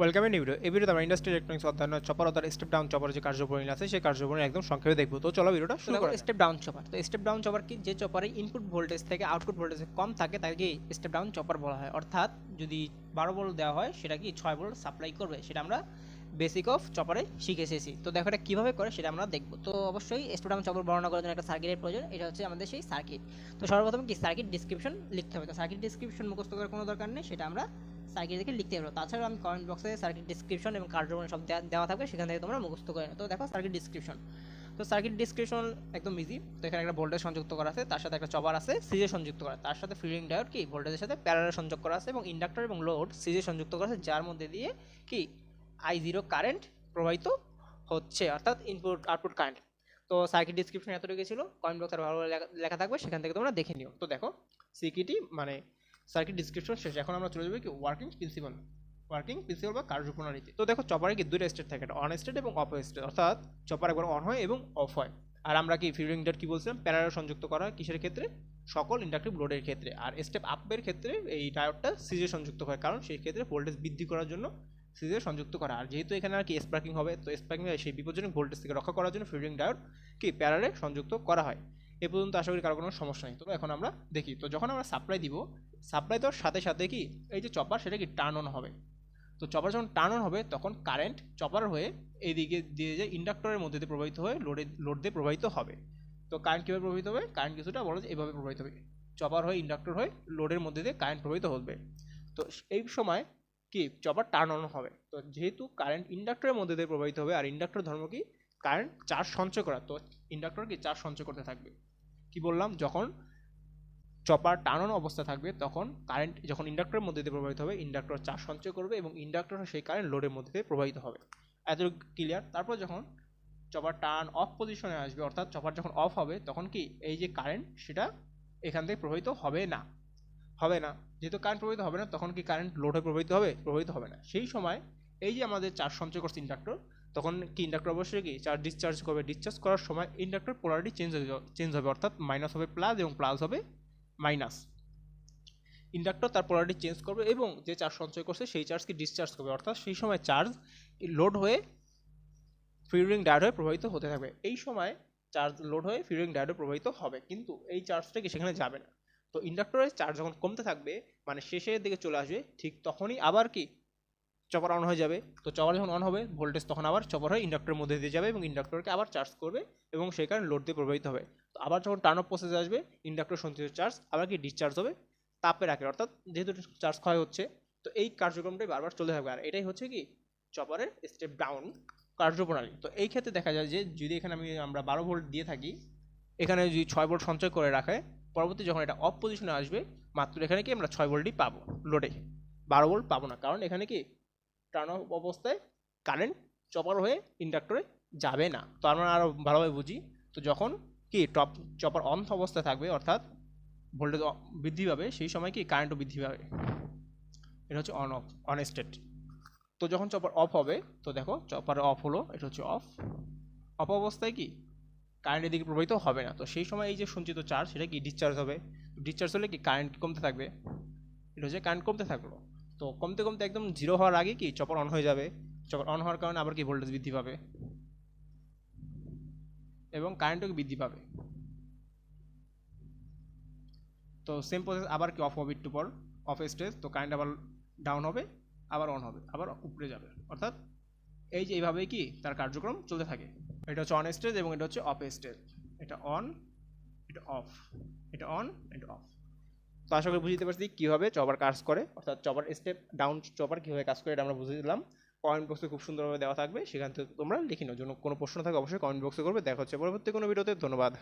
Welcome in video. এই ভিডিওতে আমরা ইন্ডাস্ট্রি ইলেকট্রনিক্স অধ্যয়ন চপার অর্থাৎ স্টেপ ডাউন চপার যে কার্যপ্রণালী আছে সেই কার্যপ্রণালী একদম সংক্ষেপে দেখব। তো চলো ভিডিওটা শুরু করা স্টেপ ডাউন চপার তো স্টেপ ডাউন চপার কি? যে চপারে ইনপুট ভোল্টেজ থেকে আউটপুট ভোল্টেজ কম থাকে তাকে স্টেপ ডাউন চপার বলা হয়। অর্থাৎ যদি বারো ভোল্ট দেওয়া হয় সেটা কি ছয় ভোল্ট সাপ্লাই করবে? সেটা আমরা বেসিক অফ চপারে শিখে এসেছি তো দেখো এটা কীভাবে করে সেটা আমরা দেখব। তো অবশ্যই স্টেপ ডাউন চপার বর্ণনা করার জন্য একটা সার্কিটের প্রয়োজন। এটা হচ্ছে আমাদের সেই সার্কিট তো সর্বপ্রথম কি? সার্কিট ডিসক্রিপশন লিখতে হবে। তো সার্কিট ডিসক্রিপশন মুখস্থ করার কোনো দরকার নেই সেটা আমরা সার্কিট থেকে লিখতে পারব তাছাড়া আমি কমেন্ট বক্সে সার্কিট ডিসক্রিপশন এবং কার্যক্রম সব দেওয়া থাকবে, সেখান থেকে তোমরা মুখস্থ করে। তো দেখো সার্কিট ডিসক্রিপশন তো সার্কিট ডিসক্রিপশন একদম ইজি তো এখানে একটা ভোল্টেজ সংযুক্ত করা আছে, তার সাথে একটা চপার আছে সিজে সংযুক্ত করা তার সাথে ফিলিং ডায়োড কি? ভোল্টেজের সাথে প্যারালাল সংযোগ করা আছে এবং ইন্ডাক্টর এবং লোড সিজে সংযুক্ত করা আছে, যার মধ্যে দিয়ে কি? আই জিরো কারেন্ট প্রবাহিত হচ্ছে, অর্থাৎ ইনপুট আউটপুট কারেন্ট তো সার্কিট ডিসক্রিপশন এতটুকু ছিল। কমেন্ট বক্সে ভালো লেখা- লেখা থাকবে, সেখান থেকে তোমরা দেখে নিও। তো দেখো সিকিটি মানে সার্কিট ডিসক্রিপশন শেষ। এখন আমরা চলে যাব কি ওয়ার্কিং প্রিন্সিপাল ওয়ার্কিং প্রিন্সিপাল বা কার্যপ্রণালীতে। তো দেখো চপারে কি দুটো স্টেট থাকে অন স্টেট এবং অফ স্টেট অর্থাৎ চপার একবার অন হয় এবং অফ হয়। আর আমরা কি ফিল্ডিং ডট কি বলছিলাম? প্যারালাল সংযুক্ত করা হয় কিসের ক্ষেত্রে? সকল ইন্ডাকটিভ লোডের ক্ষেত্রে। আর স্টেপ আপের ক্ষেত্রে এই ডায়োডটা সিজে সংযুক্ত হয়। কারণ সেই ক্ষেত্রে ভোল্টেজ বৃদ্ধি করার জন্য সিজে সংযুক্ত করা। আর যেহেতু এখানে আর কি স্পার্কিং হবে, তো স্পার্কিং সেই বিপজ্জনক ভোল্টেজ থেকে রক্ষা করার জন্য ফিল্ডিং ডায়োড কি প্যারালে সংযুক্ত করা হয়। এ পর্যন্ত আশা করি কারও কোনো সমস্যা নেই। তো এখন আমরা দেখি। তো যখন আমরা সাপ্লাই দিব সাপ্লাই দেওয়ার সাথে সাথে কি, এই যে চপার সেটা কি টার্ন অন হবে? তো চপার যখন টার্ন অন হবে, তখন কারেন্ট চপার হয়ে এইদিকে দিয়ে যে ইন্ডাক্টরের মধ্যে দিয়ে প্রবাহিত হয়ে লোডে লোড দিয়ে প্রবাহিত হবে। তো কারেন্ট কীভাবে প্রবাহিত হবে? কারেন্ট কিছুটা বলো যে এইভাবে প্রবাহিত হবে। চপার হয়ে ইন্ডাক্টর হয়ে লোডের মধ্যে দিয়ে কারেন্ট প্রবাহিত হবে তো এই সময় কি চপার টার্ন অন হবে। তো যেহেতু কারেন্ট ইন্ডাক্টরের মধ্যে দিয়ে প্রবাহিত হবে, আর ইন্ডাক্টর ধর্ম কি কারেন্ট চার্জ সঞ্চয় করা। তো ইন্ডাক্টর কি চার্জ সঞ্চয় করতে থাকবে। কি বললাম? যখন চপার টার্ন অবস্থা থাকবে, তখন কারেন্ট যখন ইন্ডাক্টরের মধ্যে দিয়ে প্রবাহিত হবে ইন্ডাক্টর চার্জ সঞ্চয় করবে এবং ইন্ডাক্টর সেই কারেন্ট লোডের মধ্যে দিয়ে প্রবাহিত হবে। এত ক্লিয়ার তারপর যখন চপার টার্ন অফ পজিশনে আসবে, অর্থাৎ চপার যখন অফ হবে, তখন কি এই যে কারেন্ট সেটা এখান থেকে প্রবাহিত হবে না। হবে না। যেহেতু কারেন্ট প্রবাহিত হবে না, তখন কি কারেন্ট লোডে প্রবাহিত হবে? প্রবাহিত হবে না। সেই সময় এই যে আমাদের চার্জ সঞ্চয় করছে ইন্ডাক্টর তখন কি ইন্ডাক্টর অবশ্যই কি? চার্জ ডিসচার্জ করবে। ডিসচার্জ করার সময় ইন্ডাক্টর পোলারিটি চেঞ্জ হয়ে চেঞ্জ হবে। অর্থাৎ মাইনাস হবে প্লাস এবং প্লাস হবে মাইনাস ইন্ডাক্টর তার পোলারিটি চেঞ্জ করবে এবং যে চার্জ সঞ্চয় করছে সেই চার্জকে ডিসচার্জ করবে। অর্থাৎ সেই সময় চার্জ লোড হয়ে ফিউরিং ডায়োড হয়ে প্রবাহিত হতে থাকবে। এই সময় চার্জ লোড হয়ে ফিউরিং ডায়োডে প্রবাহিত হবে। কিন্তু এই চার্জটা কি সেখানে যাবে না? তো ইন্ডাক্টরের চার্জ যখন কমতে থাকবে মানে শেষের দিকে চলে আসবে, ঠিক তখনই আবার কি? চপার অন হয়ে যাবে। তো চপার যখন অন হবে ভোল্টেজ তখন আবার চপার হয়ে ইন্ডাক্টরের মধ্যে দিয়ে যাবে এবং ইন্ডাক্টরকে আবার চার্জ করবে এবং সেই কারণে লোড দিয়ে প্রবাহিত হবে। তো আবার যখন টার্ন অফ প্রসেস আসবে ইন্ডাক্টর সঞ্চিত চার্জ আবার কি ডিসচার্জ হবে? তাপের আকারে, অর্থাৎ যেহেতু চার্জ ক্ষয় হচ্ছে, তো এই কার্যক্রমটাই বারবার চলতে থাকবে। আর এটাই হচ্ছে কি? চপারের স্টেপ ডাউন কার্যপ্রণালী। তো এই ক্ষেত্রে দেখা যায় যে, যদি এখানে আমি আমরা বারো ভোল্ট দিয়ে থাকি, এখানে যদি ছয় ভোল্ট সঞ্চয় করে রাখে, পরবর্তী যখন এটা অফ পজিশনে আসবে, মাত্র এখানে কি আমরা ছয় ভোল্টই পাবো লোডে বারো ভোল্ট পাবো না। কারণ এখানে কি? টার্ন অফ অবস্থায় কারেন্ট চপার হয়ে ইন্ডাক্টরে যাবে না। তো আমরা আরও ভালোভাবে বুঝি। তো যখন কি টপ চপার অন অবস্থায় থাকবে, অর্থাৎ ভোল্টেজ বৃদ্ধি পাবে, সেই সময় কি কারেন্টও বৃদ্ধি পাবে। এটা হচ্ছে অন অফ অন স্টেট তো যখন চপার অফ হবে, তো দেখো চপার অফ হলো, এটা হচ্ছে অফ অফ অবস্থায় কি? কারেন্টের দিকে প্রবাহিত হবে না। তো সেই সময় এই যে সঞ্চিত চার্জ সেটা কি ডিসচার্জ হবে? ডিসচার্জ হলে কি কারেন্ট কমতে থাকবে? এটা হচ্ছে কারেন্ট কমতে থাকল। তো কমতে কমতে একদম জিরো হওয়ার আগে কি চপার অন হয়ে যাবে? চপার অন হওয়ার কারণে আবার কি ভোল্টেজ বৃদ্ধি পাবে? এবং কারেন্টও বৃদ্ধি পাবে? তো সেম প্রসেস আবার কি অফ হবে একটু পর? অফ স্টেজ তো কারেন্ট আবার ডাউন হবে, আবার অন হবে, আবার উপরে যাবে। অর্থাৎ এই যে এইভাবেই কি তার কার্যক্রম চলতে থাকে। এটা হচ্ছে অন স্টেজ এবং এটা হচ্ছে অফ স্টেজ এটা অন এটা অফ এটা অন এটা অফ তো আশা করি বুঝতে পারছি কীভাবে চপার কাজ করে, অর্থাৎ চপার স্টেপ ডাউন চপার কীভাবে কাজ করে এটা আমরা বুঝে দিলাম। কমেন্ট বক্সে খুব সুন্দরভাবে দেওয়া থাকবে, সেখান থেকে তোমরা লিখে নাও। জন্য কোনো প্রশ্ন থাকে অবশ্যই কমেন্ট বক্সে করবে। দেখা হচ্ছে পরবর্তী কোনো ভিডিওতে ধন্যবাদ।